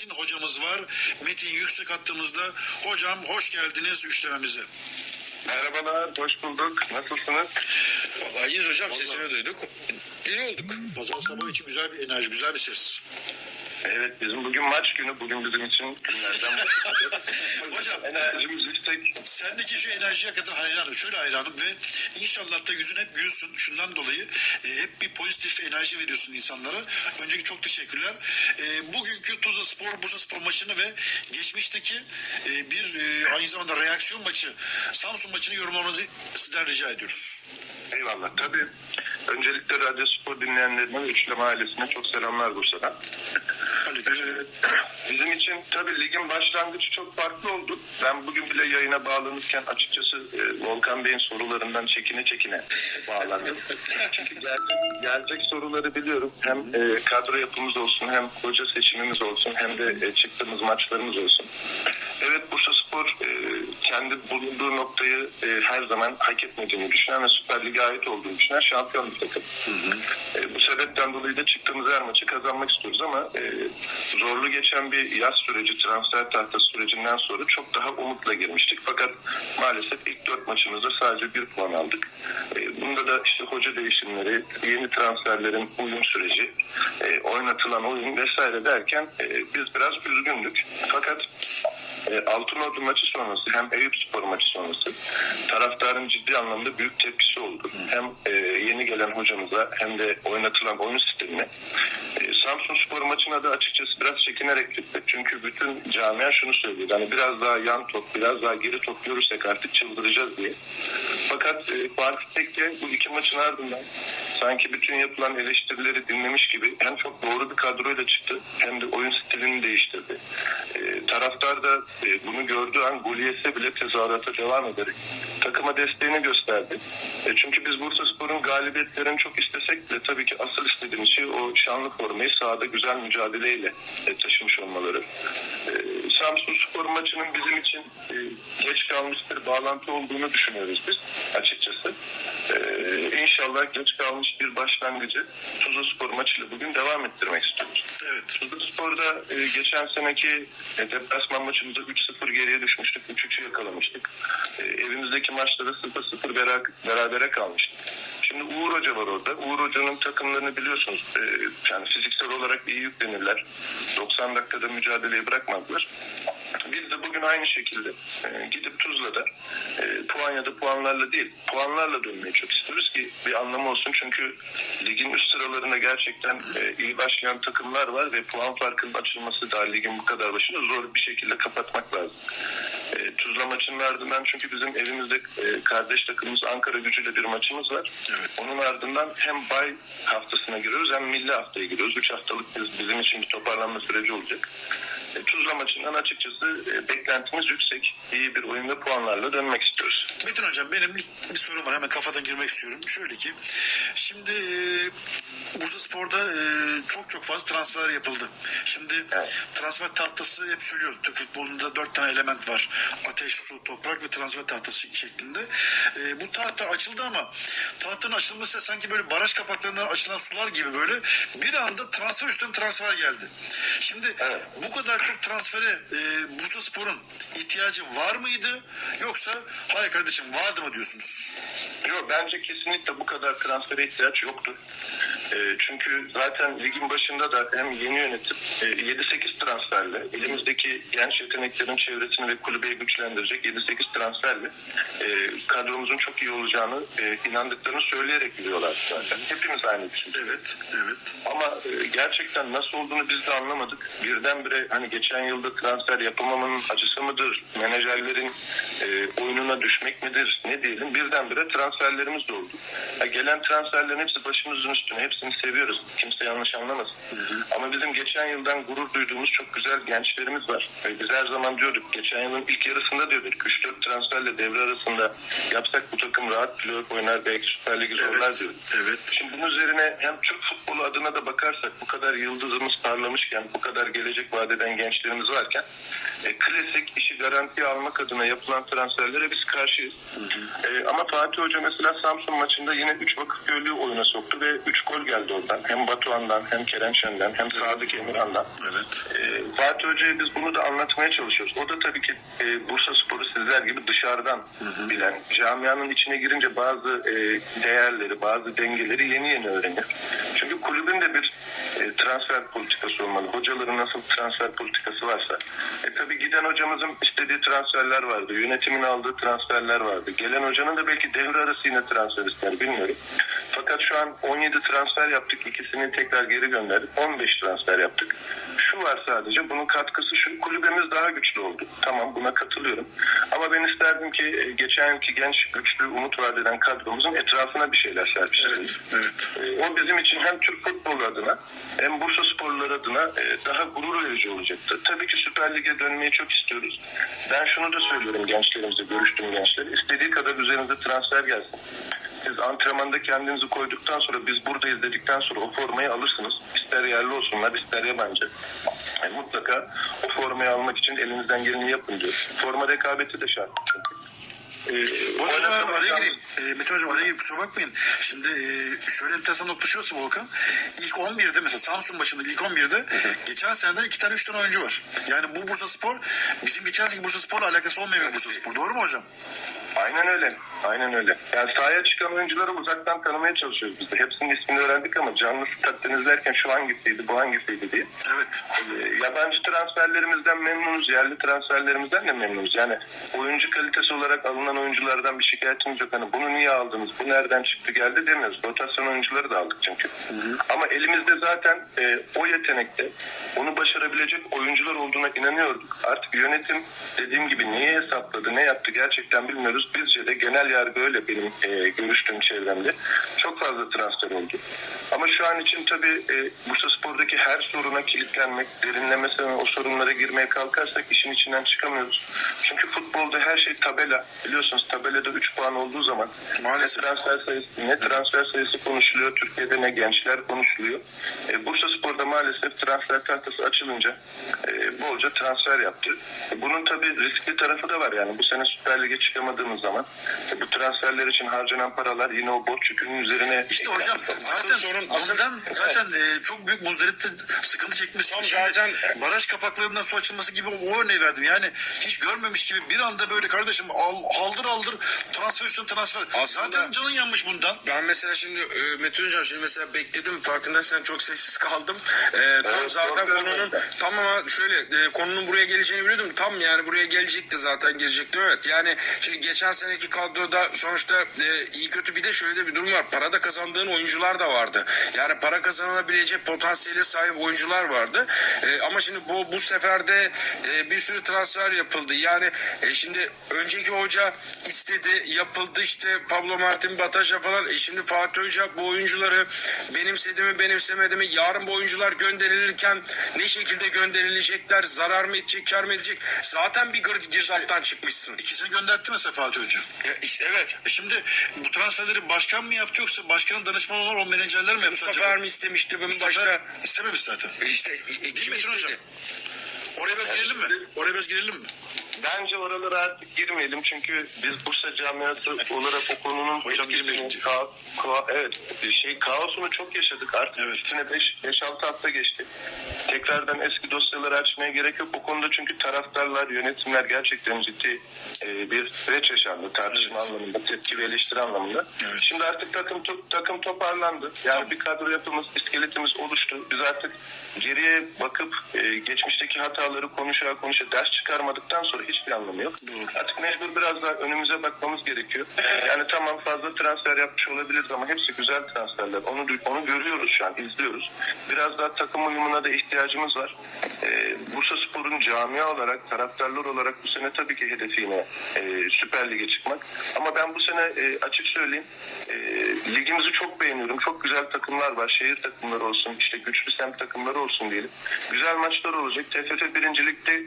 Metin hocamız var. Metin yüksek hattımızda. Hocam hoş geldiniz üçlememize. Merhabalar, hoş bulduk. Nasılsınız? Vallahi iyiyiz hocam sesini duyduk. İyi olduk. Pazar sabahı için güzel bir enerji, güzel bir ses. Evet, bizim bugün maç günü. Bugün bizim için günlerden Hocam Enerjimiz yüksek. Sendeki şu enerjiye kadar hayranım. Şöyle hayranım ve inşallah da yüzün hep gülsün. Şundan dolayı e, hep bir pozitif enerji veriyorsun insanlara. Önceki çok teşekkürler. E, bugünkü Tuzla Spor, Bursa Spor maçını ve geçmişteki e, bir e, aynı zamanda reaksiyon maçı, Samsun maçını yorumlamanızı sizden rica ediyoruz. Eyvallah. Tabii öncelikle Radyo Spor dinleyenlerine ve Üçleme ailesine çok selamlar Bursa'dan. Ee, Bizim için tabii ligin başlangıcı çok farklı oldu. Ben bugün bile yayına bağlanırken açıkçası e, Volkan Bey'in sorularından çekine çekine bağlandım. Çünkü gelecek, gelecek soruları biliyorum. Hem e, kadro yapımız olsun, hem hoca seçimimiz olsun, hem de e, çıktığımız maçlarımız olsun. Evet Bursa Spor e, kendi bulunduğu noktayı e, her zaman hak etmediğini düşünen ve Süper Lig'e ait olduğunu düşünen şampiyon bir takım. E, bu sebepten dolayı da çıktığımız her maçı kazanmak istiyoruz ama e, zorlu geçen bir yaz süreci, transfer tahtası sürecinden sonra çok daha umutla girmiştik. Fakat maalesef ilk dört maçımızda sadece bir puan aldık. E, bunda da işte hoca değişimleri, yeni transferlerin uyum süreci, e, oynatılan oyun vesaire derken e, biz biraz üzgündük. Fakat e, Altınordu maçı sonrası hem Eyüp Spor maçı sonrası taraftarın ciddi anlamda büyük tepkisi oldu. Hem e, yeni gelen hocamıza hem de oynatılan oyun sistemine. E, Samsun Spor maçına da açıkçası biraz çekinerek gittik. Çünkü bütün camia şunu söylüyor. Hani biraz daha yan top, biraz daha geri top görürsek artık çıldıracağız diye. Fakat e, Fatih Tekke bu iki maçın ardından sanki bütün yapılan eleştirileri dinlemiş gibi hem çok doğru bir kadroyla çıktı hem de oyun stilini değiştirdi. E, taraftar da e, bunu gördüğü an gol yese bile tezahürata devam ederek takıma desteğini gösterdi. E, çünkü biz Bursa Spor'un galibiyetlerini çok istesek de tabii ki asıl istediğimiz şey o şanlı formayı sahada güzel mücadeleyle e, taşımış olmaları. E, Samsun Spor maçının bizim için e, geç kalmış bir bağlantı olduğunu düşünüyoruz biz açıkçası. E, inşallah geç kalmış bir başlangıcı Tuzla Spor maçıyla bugün devam ettirmek istiyoruz. Evet. Tuzla Spor'da e, geçen seneki e, deplasman maçımızda 3-0 geriye düşmüştük. 3-3'ü yakalamıştık. E, evimizdeki maçta da 0-0 bera- berabere kalmıştık. Şimdi Uğur Hoca var orada. Uğur Hoca'nın takımlarını biliyorsunuz. E, yani fiziksel olarak iyi yüklenirler. 90 dakikada mücadeleyi bırakmadılar. Biz de bugün aynı şekilde e, gidip Tuzla'da e, puan ya da puanlarla değil puanlarla dönmeyi çok istiyoruz ki bir anlamı olsun. Çünkü ligin üst sıralarında gerçekten e, iyi başlayan takımlar var ve puan farkının açılması daha ligin bu kadar başında zor bir şekilde kapatmak lazım. E, Tuzla maçının ardından çünkü bizim evimizde e, kardeş takımımız Ankara gücüyle bir maçımız var. Evet. Onun ardından hem bay haftasına giriyoruz hem milli haftaya giriyoruz. 3 haftalık biz, bizim için bir toparlanma süreci olacak. Tuzla maçından açıkçası e, beklentimiz yüksek. İyi bir oyun ve puanlarla dönmek istiyoruz. Metin Hocam benim bir sorum var hemen kafadan girmek istiyorum. Şöyle ki şimdi e, Bursa Spor'da e, çok çok fazla transfer yapıldı. Şimdi Evet. transfer tahtası hep söylüyoruz. Türk futbolunda dört tane element var. Ateş, su, toprak ve transfer tahtası şeklinde. Bu tahta açıldı ama tahtanın açılması sanki böyle baraj kapaklarına açılan sular gibi böyle bir anda transfer üstüne transfer geldi. Şimdi Evet. bu kadar çok transfere e, Bursa Spor'un ihtiyacı var mıydı yoksa hayır kardeşim vardı mı diyorsunuz? Yok bence kesinlikle bu kadar transfere ihtiyaç yoktu. E, çünkü zaten ligin başında da hem yeni yönetim e, 7-8 transferle elimizdeki genç yeteneklerin çevresini ve kulübeyi güçlendirecek 7-8 transferle e, kadromuzun çok iyi olacağını e, inandıklarını söyleyerek gidiyorlar zaten. Hepimiz aynı düşünüyoruz. Evet, evet. Ama e, gerçekten nasıl olduğunu biz de anlamadık. Birdenbire hani geçen yılda transfer yapamamanın acısı mıdır? Menajerlerin e, oyununa düşmek midir? Ne diyelim? Birdenbire transferlerimiz de oldu. Ya gelen transferlerin hepsi başımızın üstüne. Hepsini seviyoruz. Kimse yanlış anlamasın. Ama bizim geçen yıldan gurur duyduğumuz çok güzel gençlerimiz var. Ve biz her zaman diyorduk. Geçen yılın ilk yarısında diyorduk. 3-4 transferle devre arasında yapsak bu takım rahat playoff oynar belki Süper Ligi zorlar Evet, diyorduk. evet. Şimdi bunun üzerine hem Türk futbolu adına da bakarsak bu kadar yıldızımız parlamışken, bu kadar gelecek vadeden gençlerimiz varken e, klasik işi garantiye almak adına yapılan transferlere biz karşıyız. E, ama Fatih Hoca mesela Samsun maçında yine 3 vakıf gölü oyuna soktu ve 3 gol geldi oradan. Hem Batuhan'dan hem Kerem Şen'den hem Sadık Emirhan'dan. Evet. Ee, Fatih Hoca'ya biz bunu da anlatmaya çalışıyoruz. O da tabii ki e, Bursa Spor'u sizler gibi dışarıdan bilen, camianın içine girince bazı e, değerleri, bazı dengeleri yeni yeni öğreniyor. Çünkü kulübün de bir e, transfer politikası olmalı. Hocaların nasıl transfer politikası varsa. E, tabii giden hocamızın istediği transferler vardı. Yönetimin aldığı transferler vardı. Gelen hocanın da belki devre arası yine transfer ister bilmiyorum. Fakat şu an 17 transfer yaptık. İkisini tekrar geri gönderdik. 15 transfer yaptık. Şu var sadece bunun katkısı şu kulübemiz daha güçlü oldu. Tamam buna katılıyorum. Ama ben isterdim ki e, geçen yılki genç güçlü umut vaat eden kadromuzun etrafına bir şeyler serpiştirelim. Evet. Evet. E, O bizim için hem Türk futbolu adına hem Bursa sporlular adına e, daha gurur verici olacaktı. Tabii ki Süper Lig'e dönmeyi çok istiyoruz. Ben şunu da söylüyorum gençlerimize, görüştüğüm gençlere. istediği kadar üzerinize transfer gelsin. Siz antrenmanda kendinizi koyduktan sonra biz buradayız dedikten sonra o formayı alırsınız. İster yerli olsunlar ister yabancı. E, mutlaka o formayı almak için elinizden geleni yapın diyor. Forma rekabeti de şart. Arada hocam araya gireyim. E, Mete hocam araya gireyim kusura bakmayın. Şimdi e, şöyle enteresan nokta şurası Volkan. İlk 11'de mesela Samsun başında ilk 11'de geçen seneden iki tane üç tane oyuncu var. Yani bu Bursa Spor bizim geçen seneki Bursa Spor'la alakası olmayan bir Bursa Spor. Doğru mu hocam? Aynen öyle. Aynen öyle. Yani sahaya çıkan oyuncuları uzaktan tanımaya çalışıyoruz biz de. Hepsinin ismini öğrendik ama canlı statten izlerken şu hangisiydi, bu hangisiydi diye. Evet. Ee, yabancı transferlerimizden memnunuz, yerli transferlerimizden de memnunuz. Yani oyuncu kalitesi olarak alınan oyunculardan bir şikayetimiz yok. Hani bunu niye aldınız, bu nereden çıktı geldi demiyoruz. Rotasyon oyuncuları da aldık çünkü. Ama elimizde zaten e, o yetenekte onu başarabilecek oyuncular olduğuna inanıyorduk. Artık yönetim dediğim gibi niye hesapladı, ne yaptı gerçekten bilmiyoruz. Bizce de genel yargı öyle benim e, görüştüğüm çevremde. Çok fazla transfer oldu. Ama şu an için tabii e, Bursa Spor'daki her soruna kilitlenmek, derinlemesine o sorunlara girmeye kalkarsak işin içinden çıkamıyoruz. Çünkü futbolda her şey tabela. Biliyorsunuz tabelada 3 puan olduğu zaman Maalesef. ne transfer sayısı, ne transfer sayısı konuşuluyor. Türkiye'de ne gençler konuşuluyor. E, Bursa Spor'da maalesef transfer tahtası açılınca e, bolca transfer yaptı. E, bunun tabii riskli tarafı da var. Yani bu sene Süper Lig'e çıkamadığımız zaman e, bu transferler için harcanan paralar yine o borç yükünün üzerine İşte hocam zaten sorun- bundan zaten e, çok büyük muzdaripte sıkıntı çekmişsin. Tam Şimdi zaten- baraj kapaklarından su açılması gibi o örneği verdim. Yani hiç görmemiş gibi bir anda böyle kardeşim al, haldır haldır transfer üstüne transfer. Aslında- Zaten canın yanmış bundan. Ben mesela şimdi e, Metin Hocam şimdi mesela bekledim farkındaysan çok sessiz kaldım. E, tam Evet, zaten konunun tam ama şöyle e, konunun buraya geleceğini biliyordum. Tam yani buraya gelecekti zaten gelecekti evet. Yani şimdi geçen seneki kadroda sonuçta e, iyi kötü bir de şöyle de bir durum var. Parada kazandığın oyuncular da vardı. Yani para kazanabilecek potansiyeli sahip oyuncular vardı. E, ama şimdi bu bu sefer de e, bir sürü transfer yapıldı. Yani e, şimdi önceki hoca istedi yapıldı işte Pablo Martin Bataja falan. E şimdi Fatih Hoca bu oyuncuları benimsedi mi benimsemedi mi? Yarın bu oyuncular gönderilirken ne şekilde gönderilecekler? Zarar mı edecek, kar mı edecek? Zaten bir gır- girdaptan çıkmışsın. İkisini göndertti mesela Fatih Hoca. E, işte evet. E Şimdi bu transferleri başkan mı yaptı yoksa başkanın danışmanı olan o menajerler mi yaptı Mustafa acaba? Er mi istemişti? Ben Mustafa başka... istememiş zaten. İşte e, Değil kim mi hocam? Oraya biraz girelim mi? Oraya biraz girelim mi? Bence oralara artık girmeyelim çünkü biz Bursa camiası olarak o konunun Hocam girmeyelim diyor. ka- ka- evet şey kaosunu çok yaşadık artık Evet. üstüne 5-6 hafta geçti. Tekrardan eski dosyaları açmaya gerek yok. O konuda çünkü taraftarlar, yönetimler gerçekten ciddi e, bir süreç yaşandı tartışma Evet. anlamında, tepki ve eleştiri anlamında. Evet. Şimdi artık takım to- takım toparlandı. Yani bir kadro yapımız, iskeletimiz oluştu. Biz artık geriye bakıp e, geçmişteki hataları konuşa konuşa ders çıkarmadıktan sonra hiçbir anlamı yok. Artık mecbur biraz daha önümüze bakmamız gerekiyor. Yani tamam fazla transfer yapmış olabiliriz ama hepsi güzel transferler. Onu onu görüyoruz şu an, izliyoruz. Biraz daha takım uyumuna da ihtiyacımız var. Ee, Bursa Spor'un camia olarak, taraftarlar olarak bu sene tabii ki hedefi yine e, Süper Lig'e çıkmak. Ama ben bu sene e, açık söyleyeyim, e, ligimizi çok beğeniyorum. Çok güzel takımlar var. Şehir takımları olsun, işte güçlü semt takımları olsun diyelim. Güzel maçlar olacak. TFF birincilikte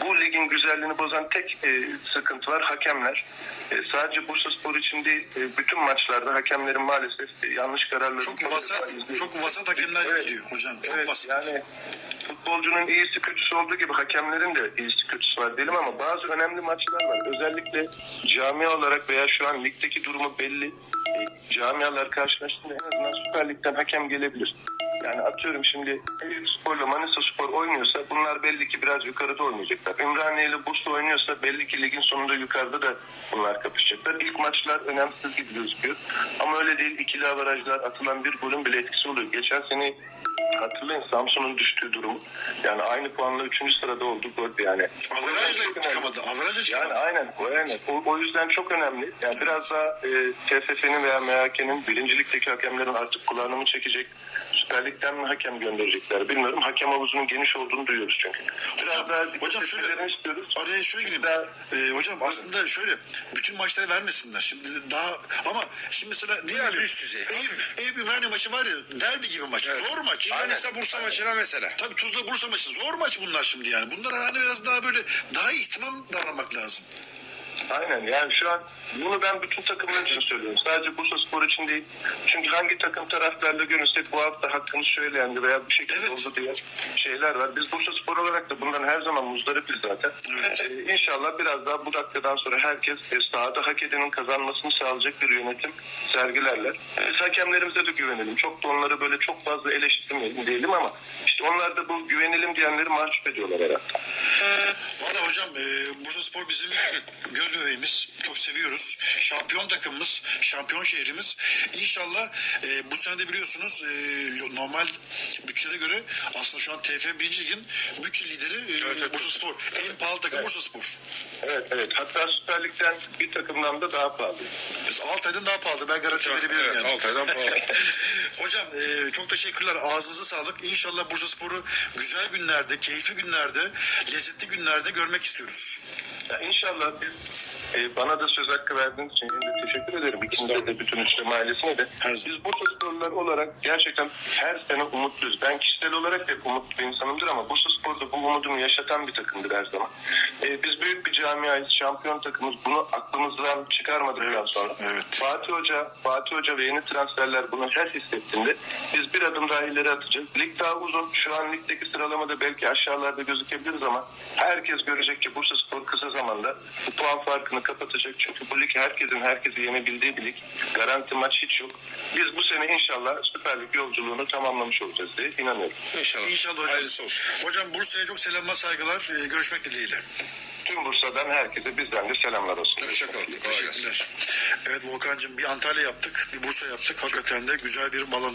bu ligin güzelliğini bozan tek e, sıkıntı var hakemler. E, sadece Bursa Spor için değil, e, bütün maçlarda hakemlerin maalesef e, yanlış kararları Çok vasat, çok vasat hakemler Evet. gidiyor hocam. Çok Evet, vasat. yani futbolcunun iyisi kötüsü olduğu gibi hakemlerin de iyisi kötüsü var diyelim ama bazı önemli maçlar var. Özellikle camia olarak veya şu an ligdeki durumu belli. E, camialar karşılaştığında en azından Süper Lig'den hakem gelebilir. Yani atıyorum şimdi Eyüp Spor'la Manisa Spor oynuyorsa bunlar belli ki biraz yukarıda oynayacaklar. Ümraniye ile Bursa oynuyorsa belli ki ligin sonunda yukarıda da bunlar kapışacaklar. İlk maçlar önemsiz gibi gözüküyor. Ama öyle değil. İkili avarajlar atılan bir golün bile etkisi oluyor. Geçen sene hatırlayın Samsun'un düştüğü durumu. Yani aynı puanla 3. sırada oldu gol yani. Averajla Çok önemli. çıkamadı. Yani çıkamadı. aynen, o, aynen. O, o yüzden çok önemli. Yani biraz daha e, TFF'nin veya MHK'nin birincilikteki hakemlerin artık kulağını mı çekecek? Süper Lig'den mi hakem gönderecekler bilmiyorum. Hakem havuzunun geniş olduğunu duyuyoruz çünkü. Biraz Hocam, daha hocam şöyle istiyoruz. araya şöyle gireyim. Daha- Ee, hocam aslında şöyle bütün maçları vermesinler. Şimdi daha ama şimdi mesela diğer üst düzey. Eyüp, Eyüp Ümraniye maçı var ya derbi gibi maç. Evet. Zor maç. Manisa Bursa maçına mesela. Tabii Tuzla Bursa maçı zor maç bunlar şimdi yani. Bunlara hani biraz daha böyle daha ihtimam davranmak lazım. Aynen yani şu an bunu ben bütün takımlar için söylüyorum. Sadece Bursa Spor için değil. Çünkü hangi takım taraftarla görünsek bu hafta hakkını söyleyendi veya bir şekilde Evet. oldu diye şeyler var. Biz Bursa Spor olarak da bundan her zaman muzdaripiz zaten. Evet. Ee, inşallah biraz daha bu dakikadan sonra herkes e, sahada hak edenin kazanmasını sağlayacak bir yönetim sergilerler. E, Biz hakemlerimize de güvenelim. Çok da onları böyle çok fazla eleştirmeyelim diyelim ama işte onlar da bu güvenelim diyenleri mahcup ediyorlar herhalde. Valla hocam e, Bursa Spor bizim göz bebeğimiz. Çok seviyoruz. Şampiyon takımımız, şampiyon şehrimiz. İnşallah e, bu sene de biliyorsunuz e, normal bütçelere göre aslında şu an TF 1. Lig'in bütçe lideri e, Evet, evet, Bursa Spor. En pahalı takım Bursa Spor. Evet evet. Hatta Süper Lig'den bir takımdan da daha pahalı. Biz Altay'dan daha pahalı. Ben garanti verebilirim Evet, yani. Altay'dan pahalı. Hocam e, çok teşekkürler. Ağzınıza sağlık. İnşallah Bursa Spor'u güzel günlerde, keyifli günlerde, lezzetli günlerde görmek istiyoruz. Ya inşallah biz e, bana da söz hakkı verdiğiniz için de teşekkür ederim. İkinize de bütün üçleme ailesine de. Her. Biz Bursa Sporlular olarak gerçekten her sene umutluyuz. Ben kişisel olarak da hep umutlu bir insanımdır ama Bursa Spor'da bu umudumu yaşatan bir takımdır her zaman. E, biz büyük bir camiayız, şampiyon takımız. Bunu aklımızdan çıkarmadıktan Evet, sonra. evet. Fatih Hoca, Fatih Hoca ve yeni transferler bunu her hissettiğinde biz bir adım daha ileri atacağız. Lig daha uzun. Şu an ligdeki sıralamada belki aşağılarda gözükebiliriz ama herkes görecek ki Bursa Spor kısa zamanda bu puan farkını kapatacak. Çünkü bu lig herkesin herkesi yenebildiği bir lig. Garanti maç hiç yok. Biz bu sene inşallah Süper Lig yolculuğunu tamamlamış olacağız diye inanıyorum. İnşallah. İnşallah hocam. Hayırlısı olsun. Hocam Bursa'ya çok selamlar, saygılar. E, görüşmek dileğiyle. Tüm Bursa'dan herkese bizden de selamlar olsun. Hoşçakalın. Teşekkürler. Evet Volkan'cığım bir Antalya yaptık, bir Bursa yaptık. Hakikaten de güzel bir balon